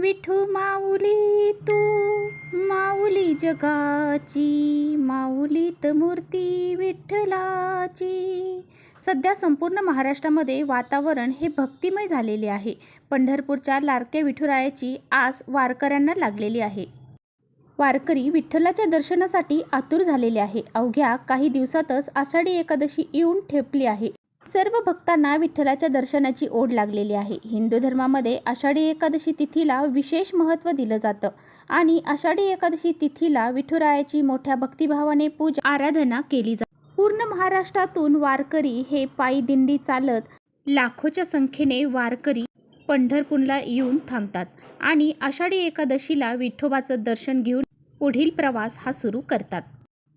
विठू माऊली तू माऊली जगाची माऊलीत मूर्ती विठ्ठलाची. सध्या संपूर्ण महाराष्ट्रामध्ये वातावरण हे भक्तिमय झालेले आहे. पंढरपूरच्या लाडक्या विठुरायाची आस वारकऱ्यांना लागलेली आहे. वारकरी विठ्ठलाच्या दर्शनासाठी आतुर झालेले आहे. अवघ्या काही दिवसातच आषाढी एकादशी येऊन ठेपली आहे. सर्व भक्तांना विठ्ठलाच्या दर्शनाची ओढ लागलेली आहे. हिंदू धर्मामध्ये आषाढी एकादशी तिथीला विशेष महत्त्व दिलं जातं आणि आषाढी एकादशी तिथीला विठुरायाची मोठ्या भक्तिभावाने पूजा आराधना केली जाते. पूर्ण महाराष्ट्रातून वारकरी हे पायी दिंडी चालत लाखोच्या संख्येने वारकरी पंढरपूरला येऊन थांबतात आणि आषाढी एकादशीला विठोबाचं दर्शन घेऊन पुढील प्रवास हा सुरू करतात.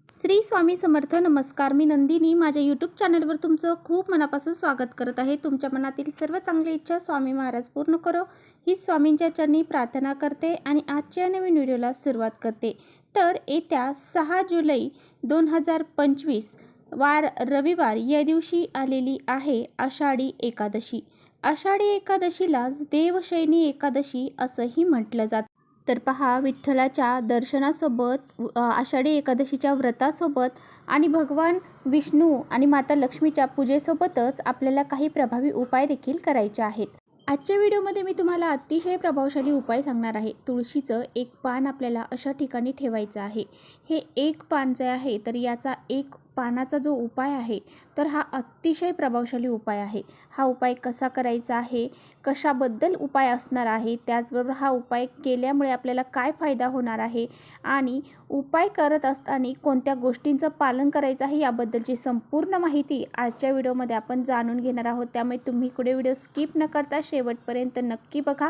श्री स्वामी समर्थ नमस्कार. मी नंदिनी. माझ्या यूट्यूब चॅनलवर तुमचं खूप मनापासून स्वागत करत आहे. तुमच्या मनातील सर्व चांगली इच्छा स्वामी महाराज पूर्ण करो. ही स्वामींच्या चरणी प्रार्थना करते आणि आजच्या नवीन व्हिडिओला सुरुवात करते. तर येत्या सहा जुलै दोन हजार पंचवीस वार रविवार या दिवशी आलेली आहे आषाढी एकादशी. आषाढी एकादशीलाच देवशयनी एकादशी असंही म्हटलं जातं. तर पहा विठ्ठलाच्या दर्शनासोबत आषाढी एकादशीच्या व्रतासोबत आणि भगवान विष्णू आणि माता लक्ष्मीच्या पूजेसोबतच आपल्याला काही प्रभावी उपाय देखील करायचे आहेत. आजच्या व्हिडिओमध्ये मी तुम्हाला अतिशय प्रभावशाली उपाय सांगणार आहे. तुळशीचं एक पान आपल्याला अशा ठिकाणी ठेवायचं आहे. हे एक पान जे आहे तर याचा एक पानाचा जो उपाय आहे तर हा अतिशय प्रभावशाली उपाय आहे. हा उपाय कसा करायचा आहे? कशाबद्दल उपाय असणार आहे? त्याचबरोबर हा उपाय केल्यामुळे आपल्याला काय फायदा होणार आहे? आणि उपाय करत असताना कोणत्या गोष्टींचं पालन करायचं आहे याबद्दलची संपूर्ण माहिती आजच्या व्हिडिओमध्ये आपण जाणून घेणार आहोत. त्यामुळे तुम्ही पुढे व्हिडिओ स्किप न करता शेवटपर्यंत नक्की बघा.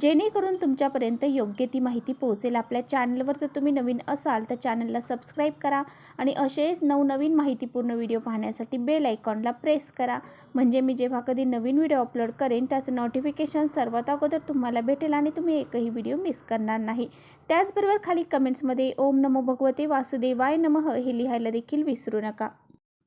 जेणेकरून तुमच्यापर्यंत योग्य ती माहिती पोहोचेल. आपल्या चॅनलवर जर तुम्ही नवीन असाल तर चॅनलला सबस्क्राईब करा आणि असेच नवनवीन माहितीपूर्ण व्हिडिओ पाहण्यासाठी बेल आयकॉनला प्रेस करा. म्हणजे मी जेव्हा कधी नवीन व्हिडिओ अपलोड करेन त्याचं नोटिफिकेशन सर्वात अगोदर तुम्हाला भेटेल आणि तुम्ही एकही व्हिडिओ मिस करणार नाही. त्याचबरोबर खाली कमेंट्समध्ये ओम नमो भगवते वासुदेवाय नमः हे लिहायला देखील विसरू नका.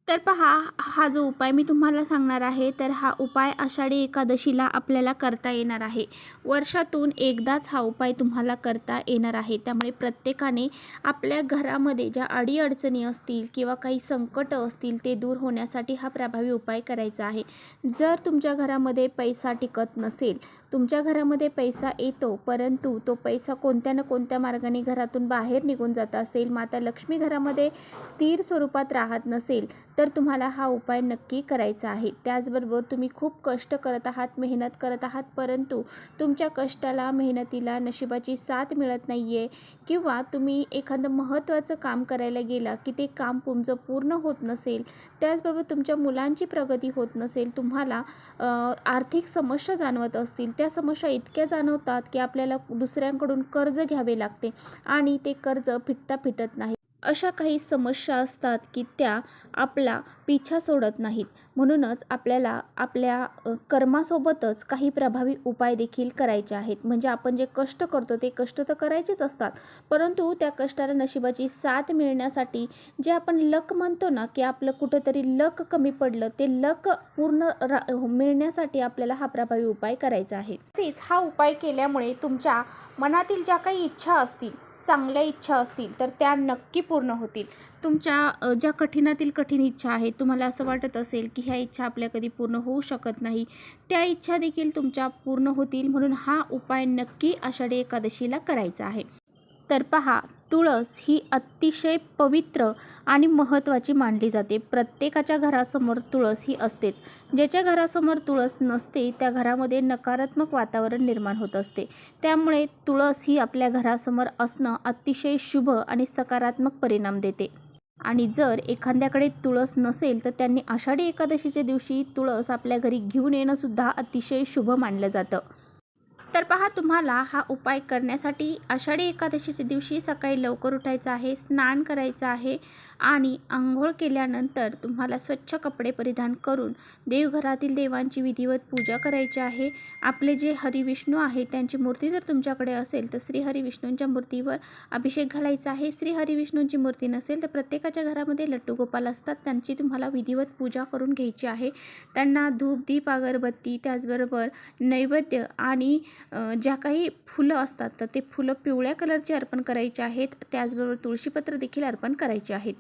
तर पहा हा जो उपाय मी तुम्हाला सांगणार आहे तर हा उपाय आषाढी एकादशीला आपल्याला करता येणार आहे. वर्षातून एकदाच हा उपाय तुम्हाला करता येणार आहे. त्यामुळे प्रत्येकाने आपल्या घरामध्ये ज्या अडीअडचणी असतील किंवा काही संकटं असतील ते दूर होण्यासाठी हा प्रभावी उपाय करायचा आहे. जर तुमच्या घरामध्ये पैसा टिकत नसेल तुमच्या घरामध्ये पैसा येतो परंतु तो पैसा कोणत्या ना कोणत्या मार्गाने घरातून बाहेर निघून जात असेल माता लक्ष्मी घरामध्ये स्थिर स्वरूपात राहत नसेल तर तुम्हाला हा उपाय नक्की करायचा आहे. त्याचबरोबर तुम्ही खूप कष्ट करत आहात मेहनत करत आहात परंतु तुमच्या कष्टाला मेहनतीला नशिबाची साथ मिळत नाही आहे किंवा तुम्ही एखादं महत्त्वाचं काम करायला गेला की ते काम तुमचं पूर्ण होत नसेल त्याचबरोबर तुमच्या मुलांची प्रगती होत नसेल तुम्हाला आर्थिक समस्या जाणवत असतील त्या समस्या इतक्या जाणवतात की आपल्याला दुसऱ्यांकडून कर्ज घ्यावे लागते आणि ते कर्ज फिटता फिटत नाही. अशा काही समस्या असतात की त्या आपला पिछा सोडत नाहीत. म्हणूनच आपल्याला आपल्या कर्मासोबतच काही प्रभावी उपाय देखील करायचे आहेत. म्हणजे आपण जे कष्ट करतो ते कष्ट तर करायचेच असतात. परंतु त्या कष्टाला नशिबाची साथ मिळण्यासाठी जे आपण लक म्हणतो ना की आपलं कुठंतरी लक कमी पडलं ते लक पूर्ण रा मिळण्यासाठी आपल्याला हा प्रभावी उपाय करायचा आहे. तसेच हा उपाय केल्यामुळे तुमच्या मनातील ज्या काही इच्छा असतील चांगल्या इच्छा असतील तर त्या नक्की पूर्ण होतील. तुमच्या ज्या कठीणातील कठीण इच्छा आहेत तुम्हाला असं वाटत असेल की ह्या इच्छा आपल्या कधी पूर्ण होऊ शकत नाही त्या इच्छा देखील तुमच्या पूर्ण होतील म्हणून हा उपाय नक्की आषाढी एकादशीला करायचा आहे. तर पहा तुळस ही अतिशय पवित्र आणि महत्त्वाची मानली जाते. प्रत्येकाच्या घरासमोर तुळस ही असतेच. ज्याच्या घरासमोर तुळस नसते त्या घरामध्ये नकारात्मक वातावरण निर्माण होत असते. त्यामुळे तुळस ही आपल्या घरासमोर असणं अतिशय शुभ आणि सकारात्मक परिणाम देते. आणि जर एखाद्याकडे तुळस नसेल तर त्यांनी आषाढी एकादशीच्या दिवशी तुळस आपल्या घरी घेऊन येणंसुद्धा अतिशय शुभ मानलं जातं. तर पहा तुम्हाला हा उपाय करण्यासाठी आषाढी एकादशीच्या दिवशी सकाळी लवकर उठायचं आहे स्नान करायचं आहे आणि आंघोळ केल्यानंतर तुम्हाला स्वच्छ कपडे परिधान करून देवघरातील देवांची विधिवत पूजा करायची आहे. आपले जे हरिविष्णू आहे त्यांची मूर्ती जर तुमच्याकडे असेल तर श्री हरिविष्णूंच्या मूर्तीवर अभिषेक घालायचा आहे. श्री हरिविष्णूंची मूर्ती नसेल तर प्रत्येकाच्या घरामध्ये लट्टू गोपाल असतात त्यांची तुम्हाला विधिवत पूजा करून घ्यायची आहे. त्यांना धूप दीप अगरबत्ती त्याचबरोबर नैवेद्य आणि ज्या काही फुलं असतात तर ते फुलं पिवळ्या कलरचे अर्पण करायचे आहेत. त्याचबरोबर तुळशीपत्र देखील अर्पण करायचे आहेत.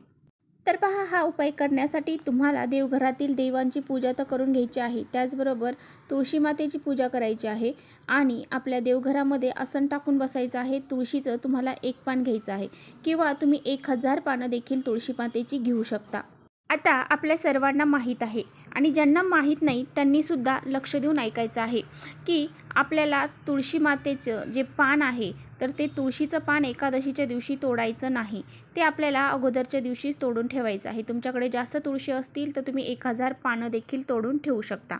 तर पहा हा उपाय करण्यासाठी तुम्हाला देवघरातील देवांची पूजा तर करून घ्यायची आहे. त्याचबरोबर तुळशी मातेची पूजा करायची आहे आणि आपल्या देवघरामध्ये आसन टाकून बसायचं आहे. तुळशीचं तुम्हाला एक पान घ्यायचं आहे किंवा तुम्ही एक हजार पानं देखील तुळशी मातेची घेऊ शकता. आता आपल्या सर्वांना माहीत आहे आणि ज्यांना माहीत नाही त्यांनीसुद्धा लक्ष देऊन ऐकायचं आहे की आपल्याला तुळशी मातेचं जे पान आहे तर ते तुळशीचं पान एकादशीच्या दिवशी तोडायचं नाही. ते आपल्याला अगोदरच्या दिवशीच तोडून ठेवायचं आहे. तुमच्याकडे जास्त तुळशी असतील तर तुम्ही एक हजार पानं देखील तोडून ठेवू शकता.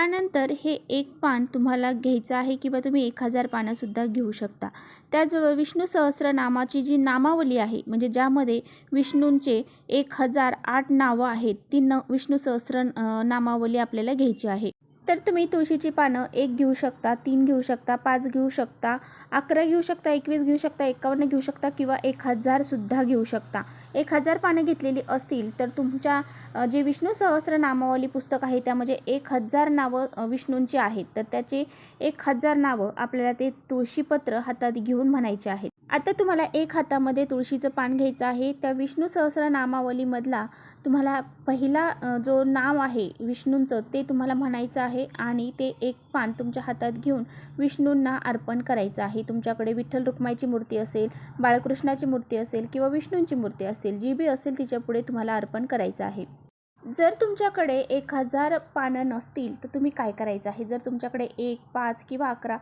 त्यानंतर हे एक पान तुम्हाला घ्यायचं आहे किंवा तुम्ही एक हजार पानंसुद्धा घेऊ शकता. त्याचबरोबर विष्णू सहस्रनामाची जी नामावली आहे म्हणजे ज्यामध्ये विष्णूंचे एक हजार आठ नावं आहेत ती न विष्णू सहस्र नामावली आपल्याला घ्यायची आहे. तर तुम्ही तुळशीची पानं एक घेऊ शकता तीन घेऊ शकता पाच घेऊ शकता अकरा घेऊ शकता एकवीस घेऊ शकता एकावन्न घेऊ शकता किंवा एक हजारसुद्धा घेऊ शकता. एक हजार पानं घेतलेली असतील तर तुमच्या जे विष्णू सहस्र नामावली पुस्तक आहे त्यामध्ये म्हणजे एक हजार नावं विष्णूंची आहेत. तर त्याचे एक हजार नावं आपल्याला ते तुळशीपत्र हातात घेऊन म्हणायचे आहेत. आता तुम्हाला एक हातामध्ये तुळशीचं पान घ्यायचं आहे. त्या विष्णू सहस्र नामावलीमधला तुम्हाला पहिला जो नाव आहे विष्णूंचं ते तुम्हाला म्हणायचं आहे आणि ते एक पान तुमच्या हातात घेऊन विष्णूंना अर्पण करायचं आहे. तुमच्याकडे विठ्ठल रुक्माईची मूर्ती असेल बाळकृष्णाची मूर्ती असेल किंवा विष्णूंची मूर्ती असेल जी बी असेल तिच्यापुढे तुम्हाला अर्पण करायचं आहे. जर तुमच्याकडे एक हजार पानं नसतील तर तुम्ही काय करायचं आहे? जर तुमच्याकडे एक पाच किंवा अकरा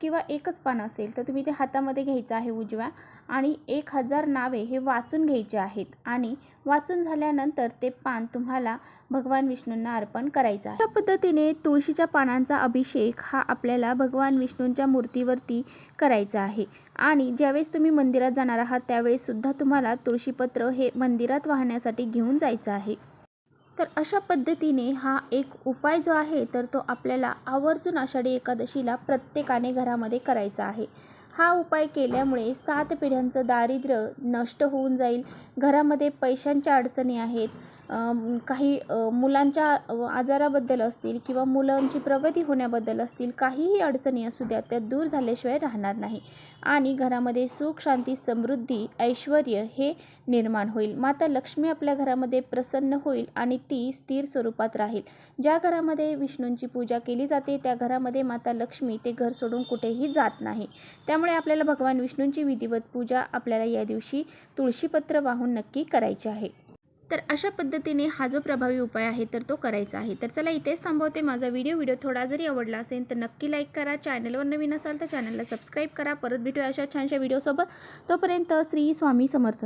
किंवा एकच पान असेल तर तुम्ही ते हातामध्ये घ्यायचं आहे उजव्या आणि एक हजार नावे हे वाचून घ्यायचे आहेत आणि वाचून झाल्यानंतर ते पान तुम्हाला भगवान विष्णूंना अर्पण करायचं आहे. अशा पद्धतीने तुळशीच्या पानांचा अभिषेक हा आपल्याला भगवान विष्णूंच्या मूर्तीवरती करायचा आहे. आणि ज्यावेळेस तुम्ही मंदिरात जाणार आहात त्यावेळेससुद्धा तुम्हाला तुळशीपत्र हे मंदिरात वाहण्यासाठी घेऊन जायचं आहे. तर अशा पद्धतीने हा एक उपाय जो आहे तर तो आपल्याला आवर्जून आषाढी एकादशीला प्रत्येकाने घरामध्ये करायचा आहे. हा उपाय केल्यामुळे सात पिढ्यांचं दारिद्र्य नष्ट होऊन जाईल. घरामध्ये पैशांच्या अडचणी आहेत. काही मुलांच्या आजाराबद्दल असतील किंवा मुलांची प्रगती होण्याबद्दल असतील काहीही अडचणी असू द्या त्या दूर झाल्याशिवाय राहणार नाही. आणि घरामध्ये सुख शांती समृद्धी ऐश्वर हे निर्माण होईल. माता लक्ष्मी आपल्या घरामध्ये प्रसन्न होईल आणि ती स्थिर स्वरूपात राहील. ज्या घरामध्ये विष्णूंची पूजा केली जाते त्या घरामध्ये माता लक्ष्मी ते घर सोडून कुठेही जात नाही. त्यामुळे त्यामुळे आपल्याला भगवान विष्णूंची विधिवत पूजा आपल्याला या दिवशी तुळशीपत्र वाहून नक्की करायची आहे. तर अशा पद्धतीने हा जो प्रभावी उपाय आहे तर तो करायचा आहे. तर चला इथेच थांबवते माझा व्हिडिओ. व्हिडिओ थोडा जरी आवडला असेल तर नक्की लाईक करा. चॅनलवर नवीन असाल तर चॅनलला सबस्क्राईब करा. परत भेटूया अशा छानशा व्हिडिओसोबत तोपर्यंत श्री स्वामी समर्थ.